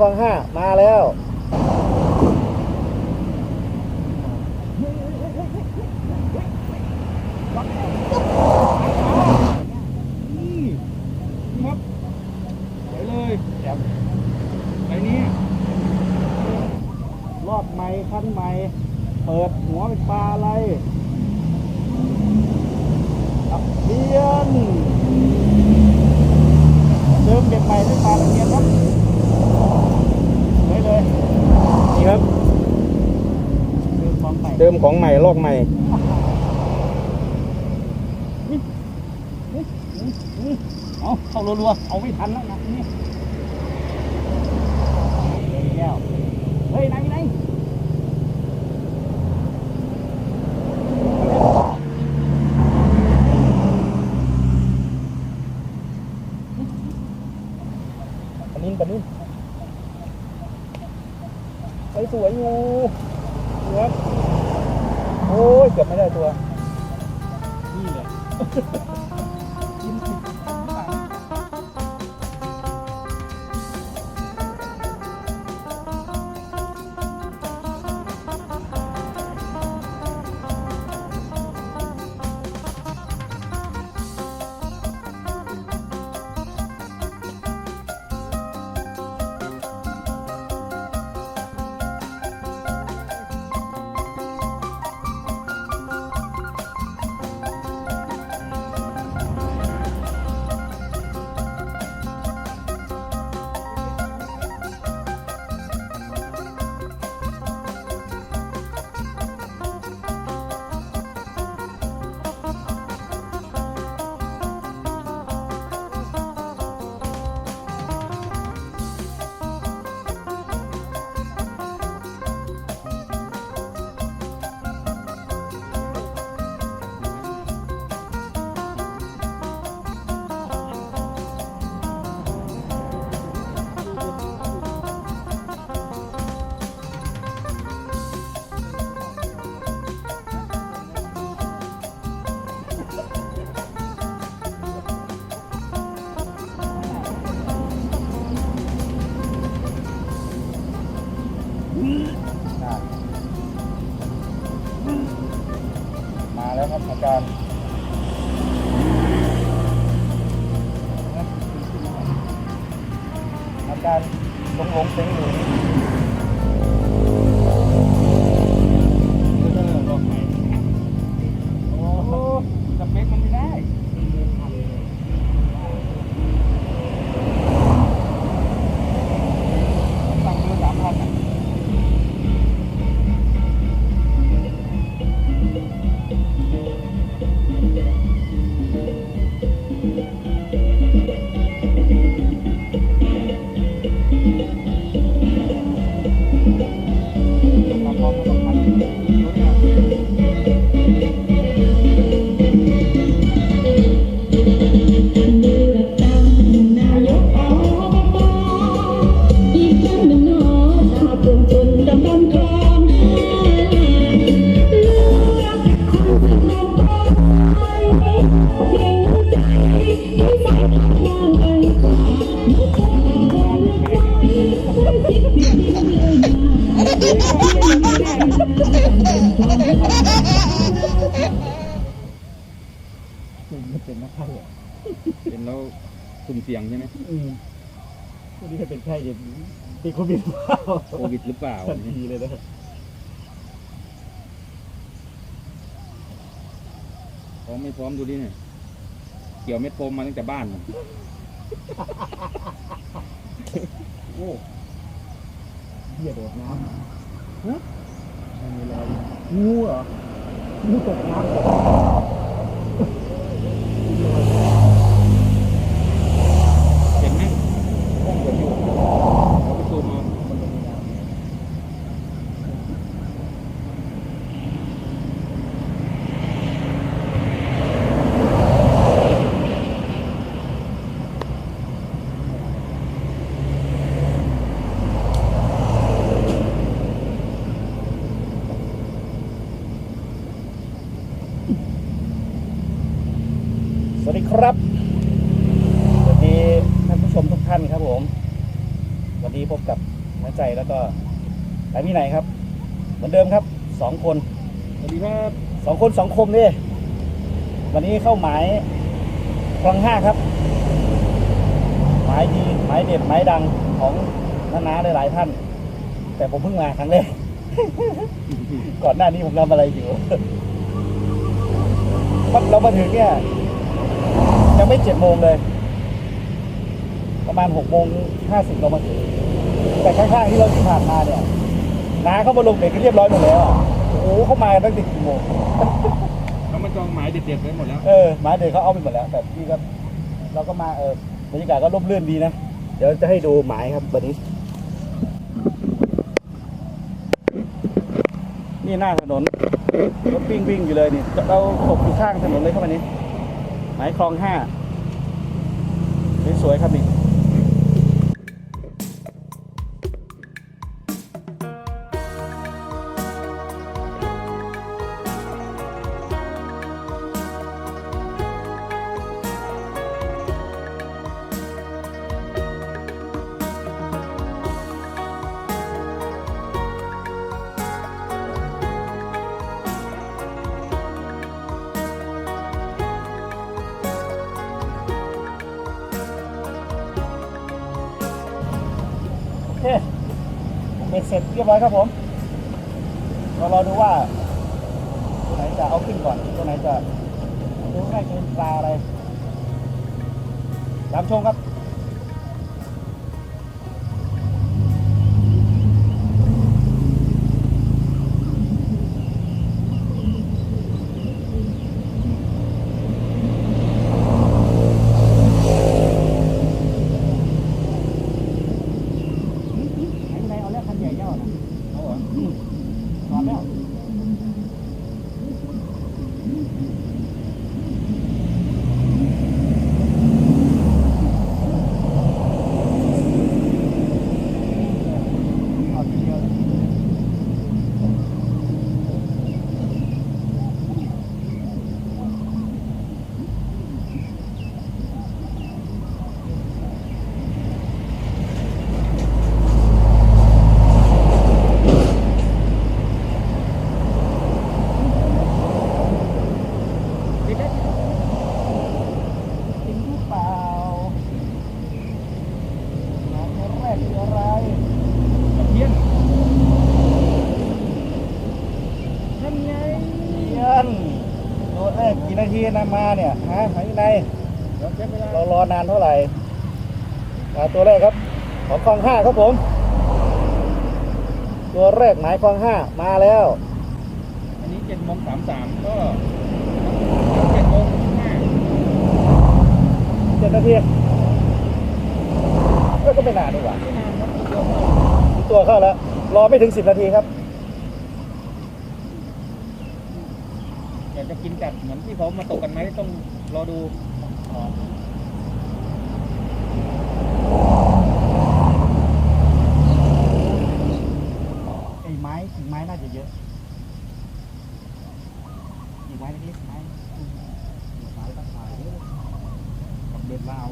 คลองห้ามาแล้วนี่ครับไปเลยแอบไปนี้ รอบใหม่คันใหม่เปิดหัวเป็นปลาอะไรตับเทียนเดิมเก็บใหม่ด้วยปลาตะเพียนครับเลยเลยนี่ครับ เดิน ของใหม่ลอกใหม่เอาเข้ารัวๆเอาไม่ทันแล้วนะนี่เดินแก้วเฮ้ยไหนไหน ปนินปนินไปสวยอยู่ครับ โอ้ยเกือบไม่ได้ตัว นี่แหละ เรียนไม่ได้นะต้องเป็นความเป็นนักไพ่อะเป็นแล้วสุ่มเสี่ยงใช่ไหมอืมคนนี้เป็นไข้เด็กติดโควิดเปล่าโควิดหรือเปล่าทันทีเลยนะพร้อมไม่พร้อมดูดิเนี่ย เกี่ยวเม็ดโฟมมาตั้งแต่บ้านน่ะโอ้เหี้ยโดดน้ำฮะ ไม่มีอะงูเหรองูตกน้ำเหรอ เห็นไหม ต้องเดี๋ยวอยู่ เขาไปซูมเอา มันลงน้ำ ครับสวัสดีท่านผู้ชมทุกท่านครับผม วันนี้พบกับน้าใจแล้ว ก็นายวินัยครับ เหมือนเดิมครับสองคนสวัสดีครับสองคนสองคมนี่วันนี้เข้าหมายคลองห้าครับ หมายดีหมายเด็ดหมายดังของนานาหลายๆท่าน แต่ผมเพิ่งมาครั้งแรก ก่อนหน้านี้ผมทำอะไรอยู่เรามาถึงเนี่ยยังไม่เจ็ดโมงเลย ประมาณหกโมงห้าสิบเรามาถึง แต่ข้างๆที่เราที่ผ่านมาเนี่ยน้าเขามาลงเด็กกันเรียบร้อยหมดแล้วอะโอ้โหเขามากันตั้งแต่กี่โมงเขามาจองหมายเด็ดๆไว้หมดแล้ว เออหมาเด็กเขาเอาไปหมดแล้ว แต่พี่ก็เราก็มาเออบรรยากาศก็ร่มรื่นดีนะ เดี๋ยวจะให้ดูหมายครับวันนี้ นี่หน้าถนนรถวิ่งวิ่งอยู่เลยนี่เราตกอยู่ข้างถนนเลยเข้ามานี้หมายคลองห้าสวยๆครับนี่ เบ็ดเสร็จเรียบร้อยครับผมเรารอดูว่าตัวไหนจะเอาขึ้นก่อนตัวไหนจะดูง่ายเป็นปลาอะไรตามชมครับ ไหนไหนเอาแล้วคันใหญ่เจ้านะ เอาเหรอ ถอดแล้ว เอาทีเดียวติดแล้วติดหรือเปล่าหมายแรกคืออะไร ตะเพียน นั่นไงเยียนตัวแรกกี่นา ทีนะมาเนี่ยฮะหายในเดี๋ยวเรารอนานเท่าไหร่ตัวแรกครับ ของคลองห้าครับผม ตัวแรกหมายคลองห้ามาแล้ว อันนี้เจ็ดโมงสามสามก็เจ็ดโมงห้าเจ็ดนาทีก็ไม่นานดีกว่าตัวเข้าแล้ว รอไม่ถึงสิบนาทีครับ แต่จะกินจัดเหมือนที่เขามาตกกันไหมต้องรอดูไอ้ไม้กิ่งไม้น่าจะเยอะกิ่งไม้เล็กๆไม้ไม้ตั้งขายเยอะกับเบ็ดลาว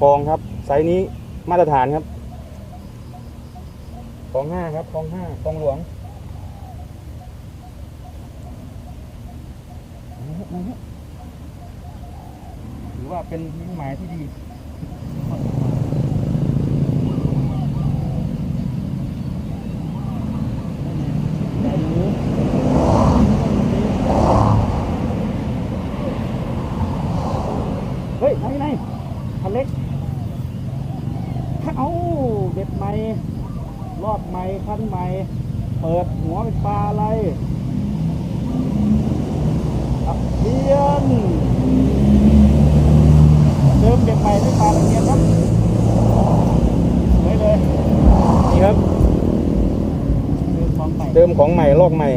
คลองครับ ไซส์นี้มาตรฐานครับคลองห้าครับคลองห้าคลองหลวงถือว่าเป็นหมายที่ดี ใหม่ลอกใหม่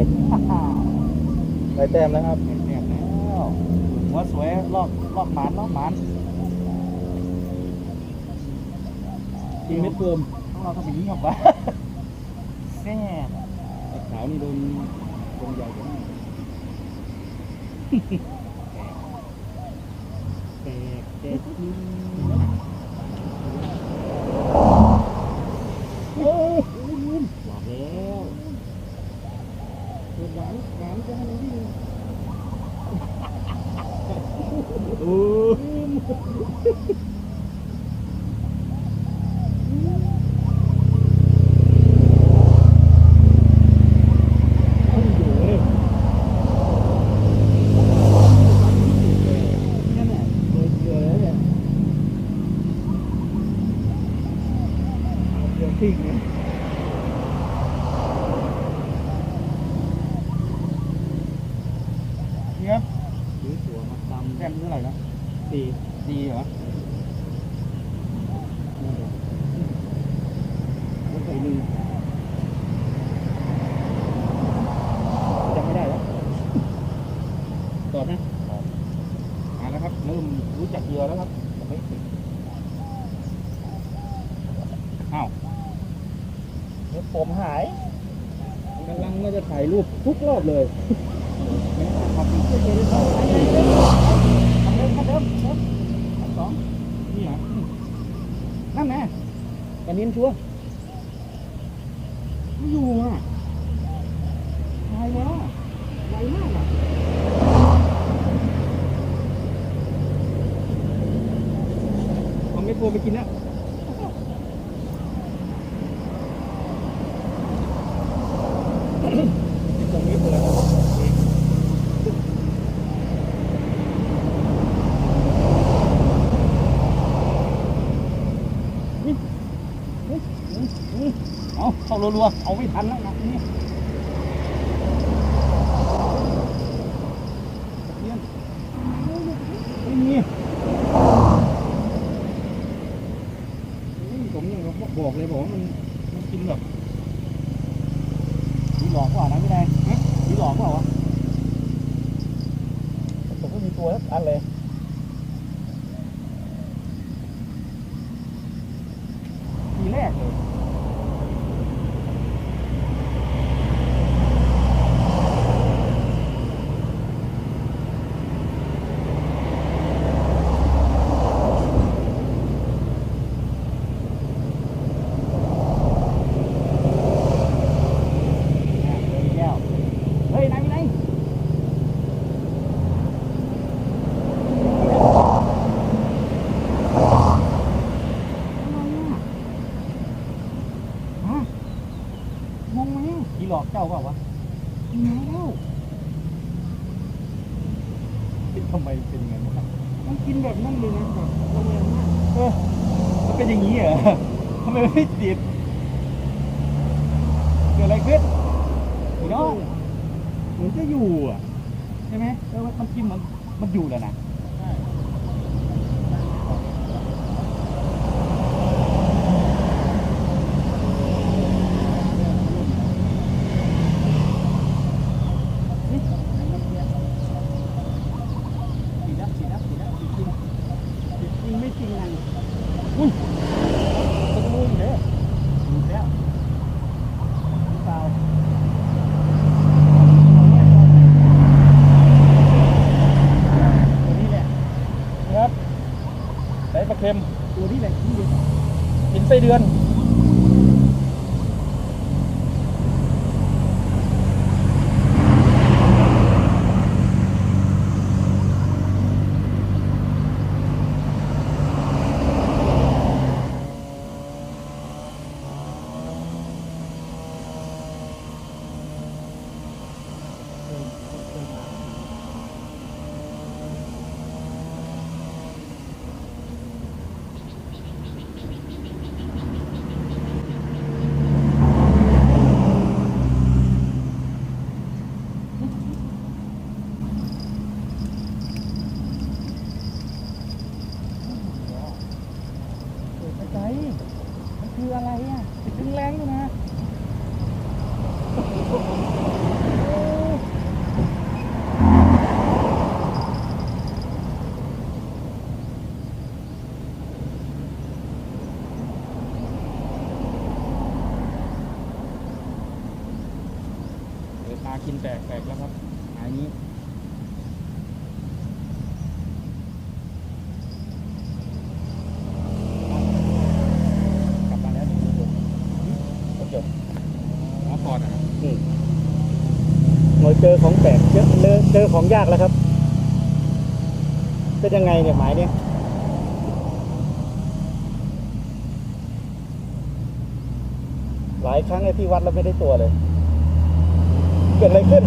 ได้แต้มแล้วครับแต้มแล้วว่าสวยลอกลอกหมานลอกหมานทีเม็ดเพิ่มต้องเราทำอย่างนี้ออกมาแซ่บขาวนี่โดนโดนใหญ่กว่าแตกแตก Oh. เลยนั่นแน่แต่นิ่มชัวไม่อยู่อะตายแล้วไวมากอะเอาไม่กลัวไปกินแล้ว รัวๆ เอาไม่ทันแล้วนะ นี่เราเจอของแปลกเจอเจอของยากแล้วครับ เป็นยังไงเนี่ยหมายเนี่ยหลายครั้งที่วัดเราไม่ได้ตัวเลย เกิดอะไรขึ้น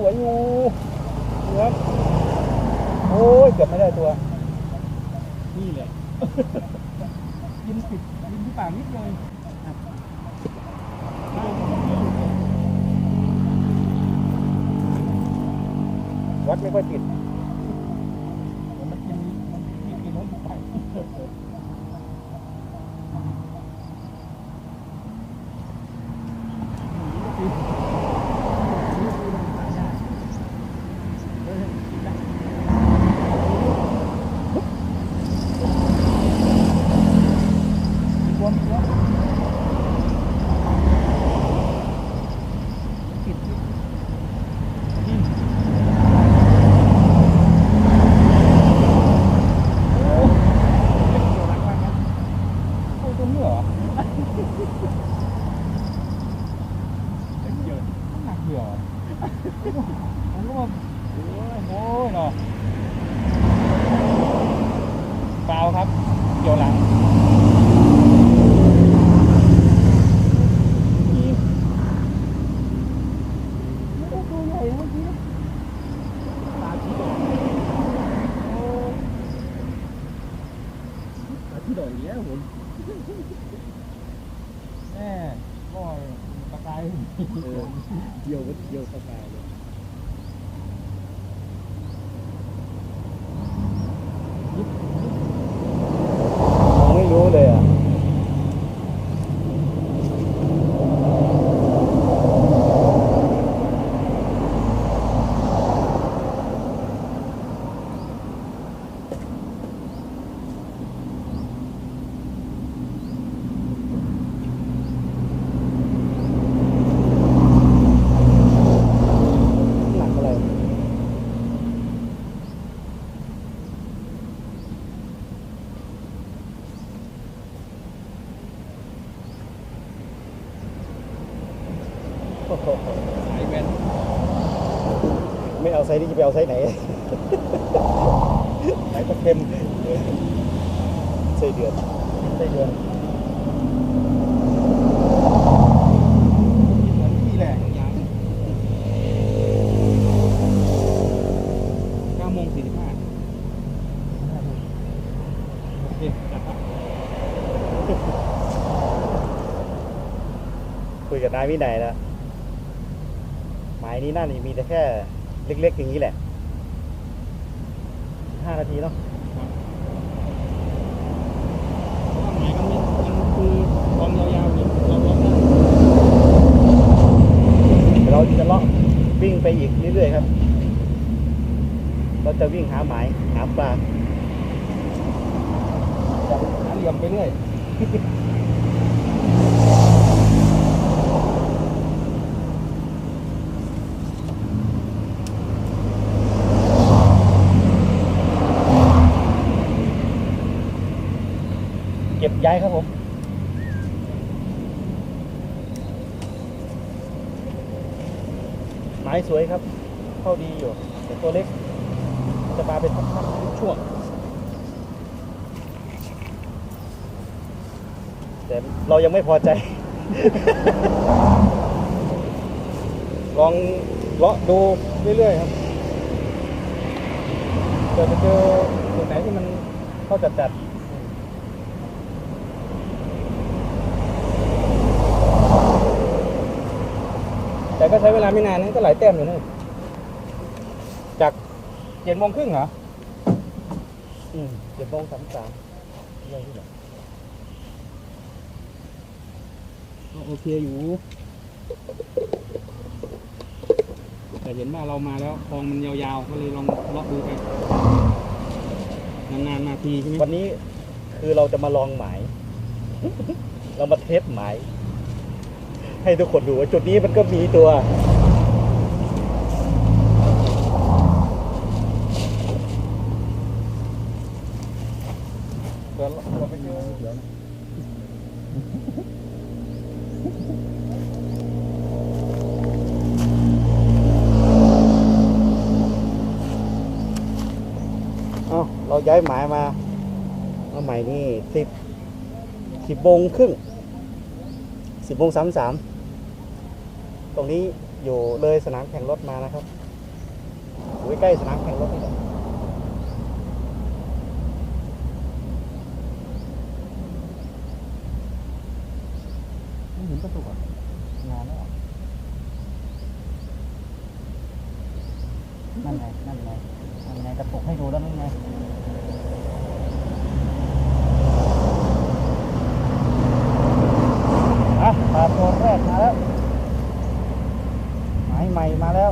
của anh ngô ส์ที่จะไปเอาไซส์ไหนไหนก็เค็มไส้เดือนไส้เดือนคุยกับนายวินัยนะหมายนี้นั่าจะมีแต่แค่ อกองยาวๆนี่เราเราได้เราจะเลาะวิ่งไปอีกเรื่อยๆครับ เราจะวิ่งหาหมายหาปลาหาเหลี่ยมไปเรื่อย เก็บย้ายครับผมไม้สวยครับ เข้าดีอยู่ แต่ตัวเล็ก จะมาเป็นพักๆช่วง แต่เรายังไม่พอใจ ลองเลาะดูเรื่อยๆครับเดี๋ยวจะเจอจุดไหนที่มันเข้าจัดจัดๆ ก็ใช้เวลาไม่นานนะก็หลายแต้มอยู่นะจากเจ็ดโมงครึ่งเหรอ อืมเจ็ดโมงสามสามเรื่องที่ไหนก็โอเคอยู่ แต่เห็นว่าเรามาแล้วคลองมันยาวๆ ก็เลยลองเลาะดูไปนานๆมาทีใช่ไหมวันนี้คือเราจะมาลองหมาย เรามาเทสหมาย ให้ทุกคนดูว่าจุดนี้มันก็มีตัวเดี๋ยวเราไปเจอเดี๋ยวนะเอาเราย้ายหมายมามาใหม่นี่สิบสิบโมงครึ่ง สิบโมงสามสามตรงนี้อยู่เลยสนามแข่งรถมานะครับอยู่ใกล้สนามแข่งรถนี่แหละไม่เห็นกระตุกอะงานแล้วนั่นไงนั่นไงนั่นไงกระตุกให้ดูแล้วนั่นไงอะปลาตัวแรกมาแล้วห มายใหม่มาแล้ว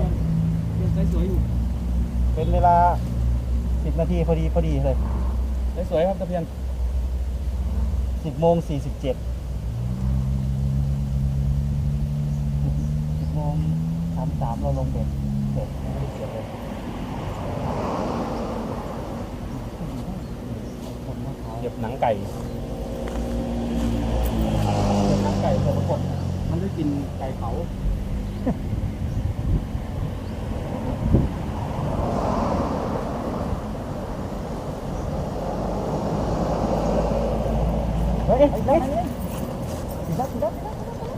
ยังสวยๆอยู่เป็นเวลาสิบนาทีพอดีพอดีเลยสวยๆครับตะเพียนสิบโมงสี่สิบเจ็ดสิบโมงสามสามเราลงเบ็ดเบ็ดไม่ได้เก็บเลยคนมาขายเหยียบหนังไก่เหยียบหนังไก่ตัวประกบมันได้กลินไก่เผา เฮ้ยเฮ้ยเฮ้ย ติดแล้วติดแล้วติดแล้ว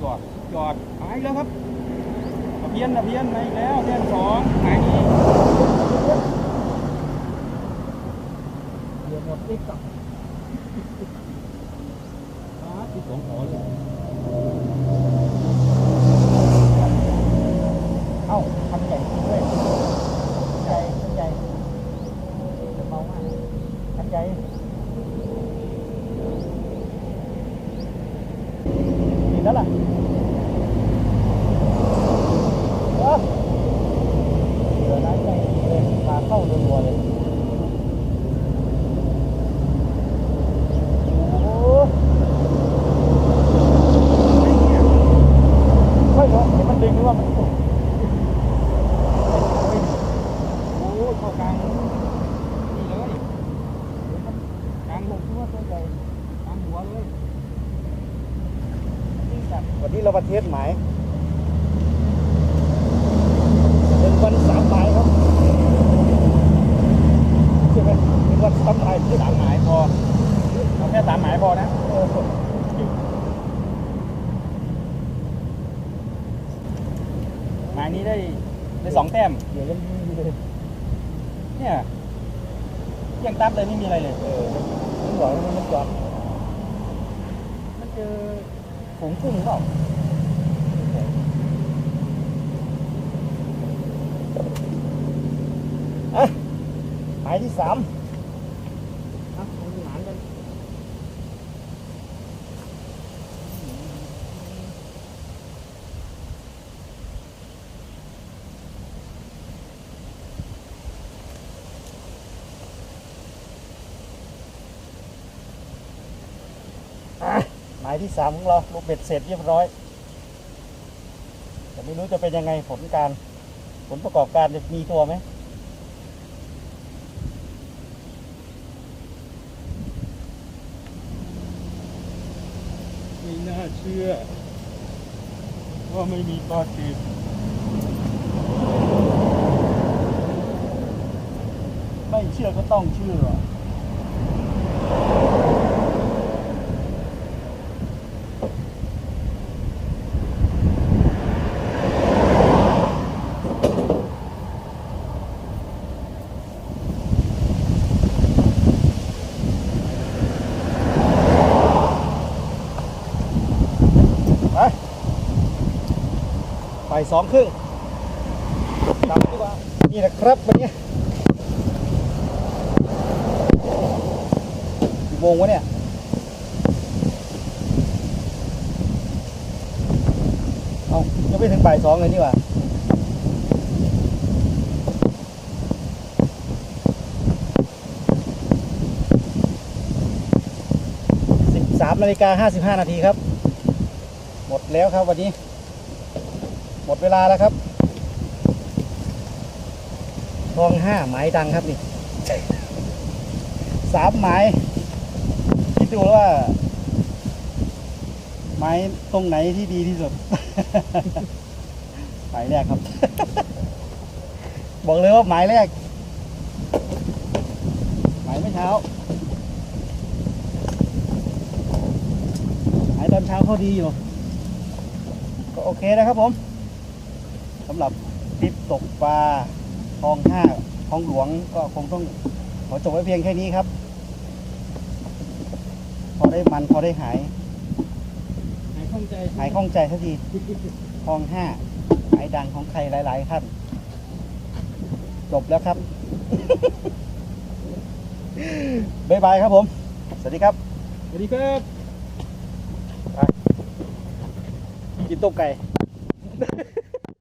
หยอดหยอดหายแล้วครับตะเพียนตะเพียนมาอีกแล้วตะเพียนสองหายนี่ เดี๋ยวหมดอีกอะ อ่าที่สองขอเลย เอ้าคันใหญ่จริงด้วยคันใหญ่คันใหญ่จะเมามากคันใหญ่ติดแล้วล่ะเออเหลือน้ำใจดีเลยมาเข้ารัวๆเลย โอ้โหไม่เหรอเห็นมันดึงหรือว่ามันตก โอ้เข้ากลางนี่เลยกลางลง คิดว่าตัวใหญ่ กลางหัวเลย ยิ่งจัดวันนี้เรามาเทสหมายหนึ่งวันสามหมายครับใช่ไหมหนึ่งวันสามหมายที่ สามหมายพอเอาแค่สามหมายพอนะ เออ หมายนี้ได้ได้สองแต้ม ต้มเดี๋ยวยังมีอยู่เลยเนี่ยยังตับเลยไม่มีอะไรเลย เออมันบอกว่ามันจอด มันเจอฝูงกุ้งเปล่าอะ หมายที่สามอะมันหมานกันอะหมายที่สามของเราลูกเบ็ดเสร็จเรียบร้อย แต่ไม่รู้จะเป็นยังไงผลการ ผลประกอบการจะมีตัวไหม น่าเชื่อ ว่าไม่มีปลาติดไม่เชื่อก็ต้องเชื่อ ไปสองครึ่งกลับดีกว่า นี่นะครับวันนี้กี่โมงวะเนี่ยเอายังไม่ถึงบ่ายสองเลยนี่ว่าสิบสามนาฬิกาห้าสิบห้านาทีครับ หมดแล้วครับวันนี้ ดเวลาแล้วครับทองห้าหมายดังครับนี่สามหมายคิดดูว่าหมายตรงไหนที่ดีที่สุด หมายแรกครับ บอกเลยว่าหมายแรก หมายไม่เช้า หมายตอนเช้าเขาดีอยู่ ก็โอเคนะครับผม สำหรับทริปตกปลาคลองห้าคลองหลวงก็คงต้องขอจบไว้เพียงแค่นี้ครับ พอได้มันพอได้หาย หายข้องใจหายข้องใจสักทีคลองห้าหายดังของใครหลายๆท่านจบแล้วครับ บ๊ายบายครับผม สวัสดีครับ สวัสดีครับ กินต้มไก่